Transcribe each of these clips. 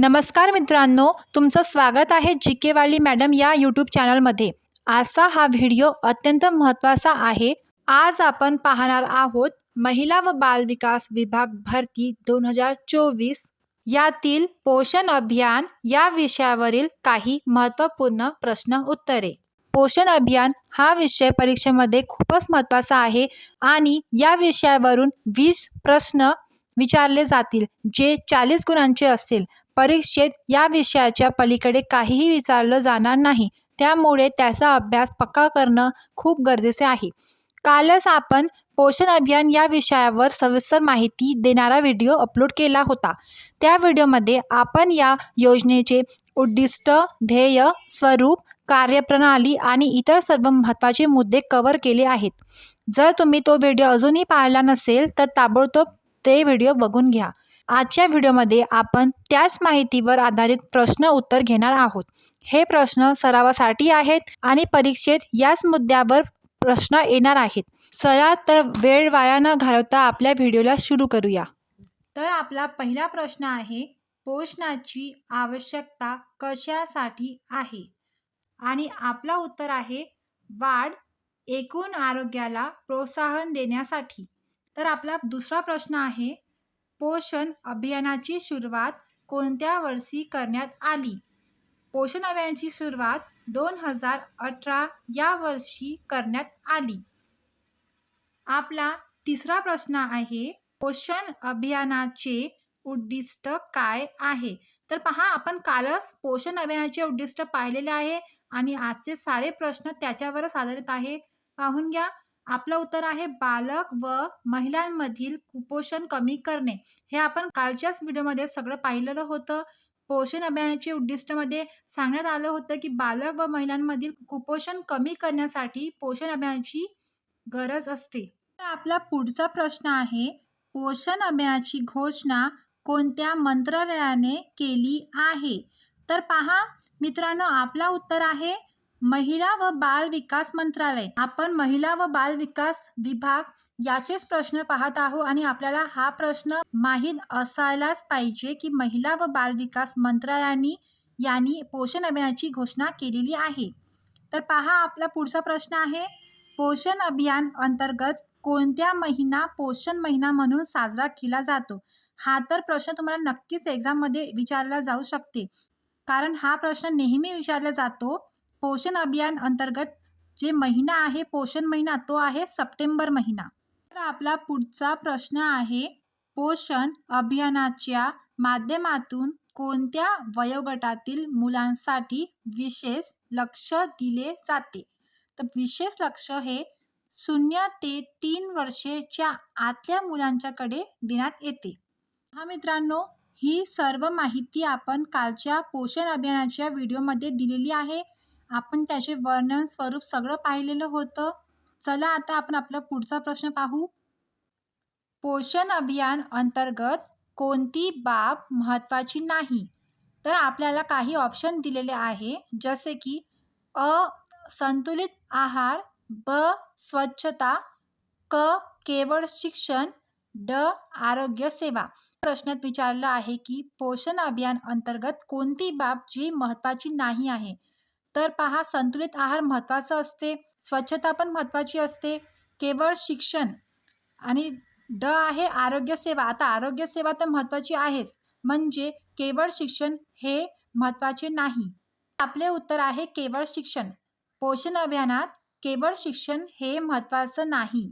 नमस्कार मित्रांनो तुमचं स्वागत आहे जी के वाली मॅडम या यूट्यूब चॅनलमध्ये. आजचा हा व्हिडिओ अत्यंत महत्त्वाचा आहे. आज आपण पाहणार आहोत महिला व बालविकास विभाग भरती दोन हजार चोवीस यातील पोषण अभियान या विषयावरील काही महत्त्वपूर्ण प्रश्न उत्तरे. पोषण अभियान हा विषय परीक्षेमध्ये खूपच महत्त्वाचा आहे आणि या विषयावरून वीस प्रश्न विचारले जातील जे चाळीस गुणांचे असतील. परीक्षेत या विषयाच्या पलीकडे काहीही विचारलं जाणार नाही. त्यामुळे त्याचा अभ्यास पक्का करणं खूप गरजेचे आहे. कालच आपण पोषण अभियान या विषयावर सविस्तर माहिती देणारा व्हिडिओ अपलोड केला होता. त्या व्हिडिओमध्ये आपण या योजनेचे उद्दिष्ट ध्येय स्वरूप कार्यप्रणाली आणि इतर सर्व महत्त्वाचे मुद्दे कव्हर केले आहेत. जर तुम्ही तो व्हिडिओ अजूनही पाहिला नसेल तर ताबडतोब ते व्हिडिओ बघून घ्या. आजच्या व्हिडिओमध्ये आपण त्याच माहितीवर आधारित प्रश्न उत्तर घेणार आहोत. हे प्रश्न सरावासाठी आहेत आणि परीक्षेत याच मुद्द्यावर प्रश्न येणार आहेत. सरा तर वेळ वाया न घालवता आपल्या व्हिडिओला सुरू करूया. तर आपला पहिला प्रश्न आहे पोषणाची आवश्यकता कशासाठी आहे? आणि आपला उत्तर आहे वाढ एकूण आरोग्याला प्रोत्साहन देण्यासाठी. तर आपला दुसरा प्रश्न आहे पोषण अभियानाची सुरुवात कोणत्या वर्षी करण्यात आली? पोषण अभियानाची सुरुवात दोन हजार अठरा या वर्षी करण्यात आली. आपला तिसरा प्रश्न आहे पोषण अभियानाचे उद्दिष्ट काय आहे? तर पहा आपण कालच पोषण अभियानाचे उद्दिष्ट पाहिलेले आहे आणि आजचे सारे प्रश्न त्याच्यावरच आधारित आहे. पाहून घ्या. आपलं उत्तर आहे बालक व महिलांमधील कुपोषण कमी करणे. हे आपण कालच्याच व्हिडिओमध्ये सगळं पाहिलेलं होतं. पोषण अभियानाचे उद्दिष्टमध्ये सांगण्यात आलं होतं की बालक व महिलांमधील कुपोषण कमी करण्यासाठी पोषण अभियानाची गरज असते. तर आपला पुढचा प्रश्न आहे पोषण अभियानाची घोषणा कोणत्या मंत्रालयाने केली आहे? तर पहा मित्रांनो आपला उत्तर आहे महिला व बाल विकास मंत्रालय. आपण महिला व बाल विकास विभाग याचेच प्रश्न पाहत आहोत आणि आपल्याला हा प्रश्न माहीत असायलाच पाहिजे की महिला व बाल विकास मंत्रालयाने यांनी पोषण अभियानाची घोषणा केलेली आहे. तर पहा आपला पुढचा प्रश्न आहे. पोषण अभियान अंतर्गत कोणत्या महिना पोषण महिना म्हणून साजरा केला जातो? हा तर प्रश्न तुम्हाला नक्कीच एक्झाममध्ये विचारला जाऊ शकते. कारण हा प्रश्न नेहमी विचारला जातो पोषण अभियान अंतर्गत जे महिना आहे पोषण महिना तो आहे सप्टेंबर महिना. तर आपला पुढचा प्रश्न आहे पोषण अभियानाच्या माध्यमातून कोणत्या वयोगटातील मुलांसाठी विशेष लक्ष दिले जाते? तर विशेष लक्ष हे शून्य ते तीन वर्षेच्या आतल्या मुलांच्याकडे देण्यात येते. हा मित्रांनो ही सर्व माहिती आपण कालच्या पोषण अभियानाच्या व्हिडिओमध्ये दिलेली आहे. आपण त्याचे वर्णन स्वरूप सगळं पाहिलेलं होतं. चला आता आपण आपला पुढचा प्रश्न पाहू. पोषण अभियान अंतर्गत कोणती बाब महत्त्वाची नाही? तर आपल्याला काही ऑप्शन दिलेले आहे. जसे की अ संतुलित आहार ब स्वच्छता क केवळ शिक्षण ड आरोग्य सेवा. प्रश्नात विचारलं आहे की पोषण अभियान अंतर्गत कोणती बाब जी महत्त्वाची नाही आहे? तर पहा संतुलित आहार महत्त्वाचा असते स्वच्छता पण महत्त्वाची असते. केवळ शिक्षण आणि ड आहे आरोग्यसेवा आता आरोग्यसेवा तर महत्त्वाची आहेच म्हणजे केवळ शिक्षण हे महत्त्वाचे नाही. आपले उत्तर आहे केवळ शिक्षण. पोषण अभियानात केवळ शिक्षण हे महत्त्वाचं नाही.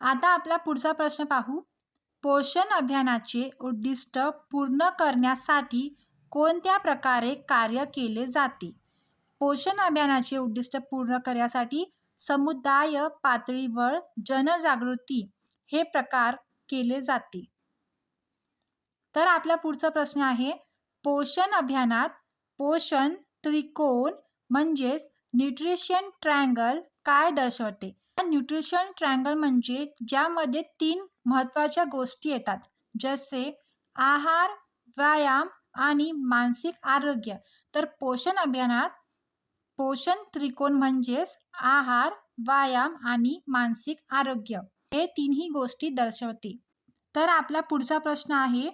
आता आपला पुढचा प्रश्न पाहू. पोषण अभियानाचे उद्दिष्ट पूर्ण करण्यासाठी कोणत्या प्रकारे कार्य केले जाते? पोषण अभियानाचे उद्दिष्ट पूर्ण करण्यासाठी समुदाय पातळीवर जनजागृती हे प्रकार केले जाते. तर आपला पुढचा प्रश्न आहे पोषण अभियानात पोषण त्रिकोण म्हणजेच न्यूट्रिशन ट्रँगल काय दर्शवते? न्यूट्रिशन ट्रँगल म्हणजे ज्यामध्ये तीन महत्त्वाच्या गोष्टी येतात जसे आहार व्यायाम आणि मानसिक आरोग्य. तर पोषण अभियानात पोषण त्रिकोण म्हणजेच आहार व्यायाम आणि मानसिक आरोग्य हे तिन्ही गोष्टी दर्शवते. तर आपला पुढचा प्रश्न आहे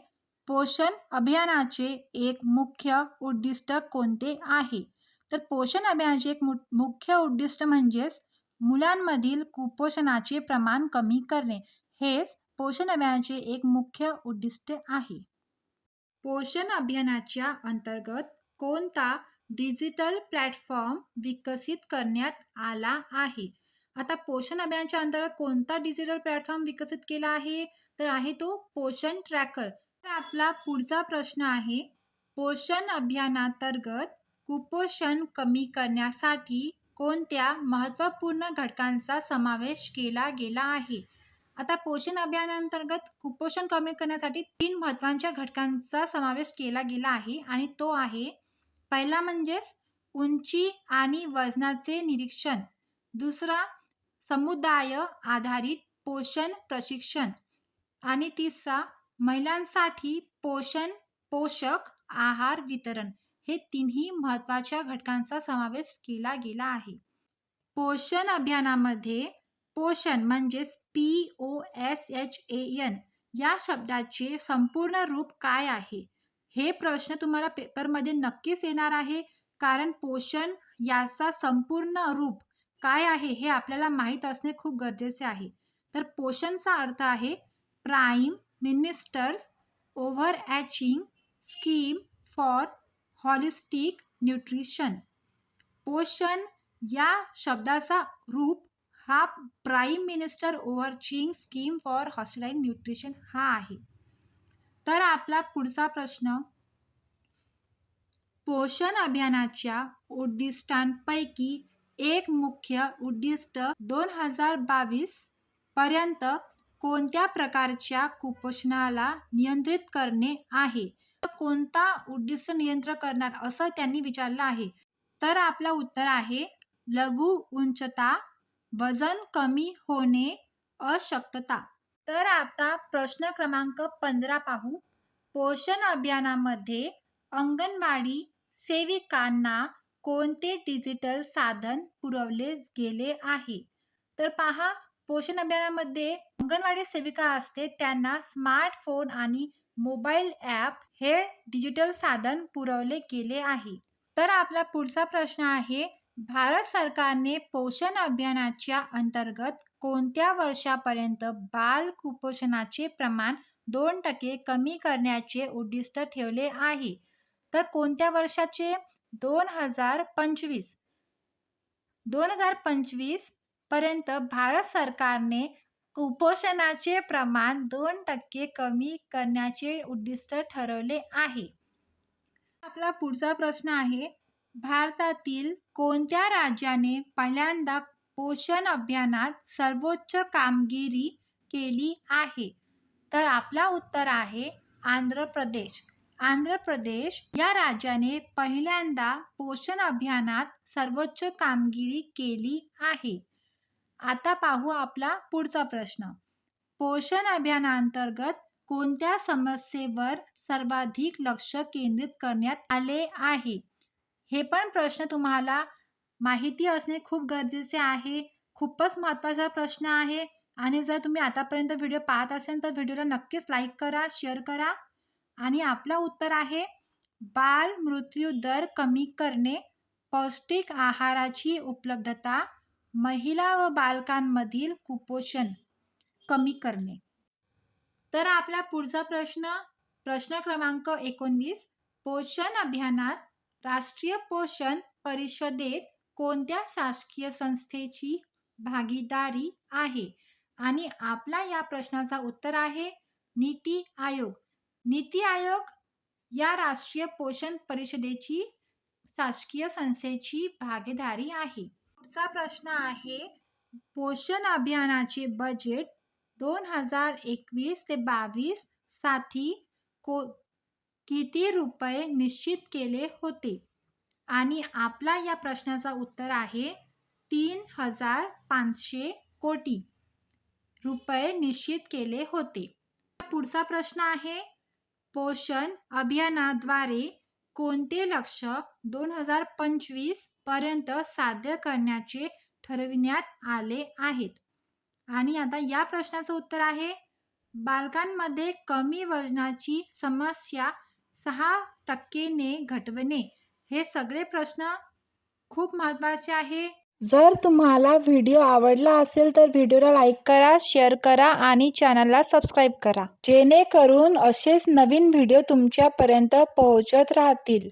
पोषण अभियानाचे एक मुख्य उद्दिष्ट कोणते आहे? तर पोषण अभियानाचे एक मु मुख्य उद्दिष्ट म्हणजेच मुलांमधील कुपोषणाचे प्रमाण कमी करणे. हेच पोषण अभियानाचे एक मुख्य उद्दिष्ट आहे. पोषण अभियानाच्या अंतर्गत कोणता डिजिटल प्लॅटफॉर्म विकसित करण्यात आला आहे? आता पोषण अभियानाच्या अंतर्गत कोणता डिजिटल प्लॅटफॉर्म विकसित केला आहे? तर आहे तो पोषण ट्रॅकर. तर आपला पुढचा प्रश्न आहे पोषण अभियानांतर्गत कुपोषण कमी करण्यासाठी कोणत्या महत्त्वपूर्ण घटकांचा समावेश केला गेला आहे? आता पोषण अभियानांतर्गत कुपोषण कमी करण्यासाठी तीन महत्त्वांच्या घटकांचा समावेश केला गेला आहे आणि तो आहे पहिला म्हणजेच उंची आणि वजनाचे निरीक्षण. दुसरा समुदाय आधारित पोषण प्रशिक्षण. आणि तिसरा महिलांसाठी पोषण पोषक आहार वितरण. हे तिन्ही महत्त्वाच्या घटकांचा समावेश केला गेला आहे. पोषण अभियानामध्ये पोषण म्हणजेच P O S H A N या शब्दाचे संपूर्ण रूप काय आहे? हे प्रश्न तुम्हाला पेपरमध्ये नक्कीच येणार आहे कारण पोषण याचा संपूर्ण रूप काय आहे हे आपल्याला माहीत असणे खूप गरजेचे आहे. तर पोषणचा अर्थ आहे prime ministers overarching scheme for holistic nutrition Poshan या शब्दाचा रूप हा prime minister overarching scheme for हॉस्टेलाईन nutrition हा आहे. तर आपला पुढचा प्रश्न पोषण अभियानाच्या उद्दिष्टांपैकी एक मुख्य उद्दिष्ट दोन हजार बावीस पर्यंत कोणत्या प्रकारच्या कुपोषणाला नियंत्रित करणे आहे? कोणता उद्दिष्ट नियंत्रण करणार असं त्यांनी विचारलं आहे. तर आपलं उत्तर आहे लघु उंचता वजन कमी होणे अशक्तता. तर आता प्रश्न क्रमांक पंधरा पाहू. पोषण अभियानामध्ये अंगणवाडी सेविकांना कोणते डिजिटल साधन पुरवले गेले आहे? तर पहा पोषण अभियानामध्ये अंगणवाडी सेविका असते त्यांना स्मार्टफोन आणि मोबाईल ॲप हे डिजिटल साधन पुरवले गेले आहे. तर आपला पुढचा प्रश्न आहे भारत सरकारने पोषण अभियानाच्या अंतर्गत कोणत्या वर्षापर्यंत बाल कुपोषणाचे प्रमाण दोन टक्के कमी करण्याचे उद्दिष्ट ठेवले आहे? तर कोणत्या वर्षाचे? दोन हजार पंचवीस. दोन हजार पंचवीसपर्यंत भारत सरकारने कुपोषणाचे प्रमाण दोन टक्के कमी करण्याचे उद्दिष्ट ठरवले आहे. आपला पुढचा प्रश्न आहे भारतातील कोणत्या राज्याने पहिल्यांदा पोषण अभियानात सर्वोच्च कामगिरी केली आहे? तर आपला उत्तर आहे आंध्र प्रदेश. आंध्र प्रदेश या राज्याने पहिल्यांदा पोषण अभियानात सर्वोच्च कामगिरी केली आहे. आता पाहू आपला पुढचा प्रश्न. पोषण अभियानांतर्गत कोणत्या समस्येवर सर्वाधिक लक्ष केंद्रित करण्यात आले आहे? हे पण प्रश्न तुम्हाला माहिती असणे खूप गरजेचे आहे. खूपच महत्त्वाचा प्रश्न आहे. आणि जर तुम्ही आतापर्यंत व्हिडिओ पाहत असेल तर व्हिडिओला नक्कीच लाईक करा शेअर करा. आणि आपलं उत्तर आहे बाल मृत्यू दर कमी करणे पौष्टिक आहाराची उपलब्धता महिला व बालकांमधील कुपोषण कमी करणे. तर आपला पुढचा प्रश्न प्रश्न क्रमांक एकोणवीस पोषण अभियानात राष्ट्रीय पोषण परिषदेत कोणत्या शासकीय संस्थेची भागीदारी आहे? आणि आपला या प्रश्नाचा उत्तर आहे नीती आयोग. नीती आयोग या राष्ट्रीय पोषण परिषदेची शासकीय संस्थेची भागीदारी आहे. पुढचा प्रश्न आहे पोषण अभियानाचे बजेट दोन हजार एकवीस ते बावीससाठी को किती रुपये निश्चित केले होते? आणि आपला या प्रश्नाचा उत्तर आहे तीन हजार पाचशे कोटी रुपये निश्चित केले होते. पुढचा प्रश्न आहे पोषण अभियानाद्वारे कोणते लक्ष दोन हजार पंचवीसपर्यंत साध्य करण्याचे ठरविण्यात आले आहेत? आणि आता या प्रश्नाचं उत्तर आहे बालकांमध्ये कमी वजनाची समस्या सहा टक्केने घटवणे हे सगळे प्रश्न खूप महत्त्वाचे आहे. जर तुम्हाला व्हिडिओ आवडला असेल तर व्हिडिओला लाईक करा शेअर करा आणि चॅनलला सबस्क्राईब करा. जेणेकरून असेच नवीन व्हिडिओ तुमच्यापर्यंत पोहोचत राहतील.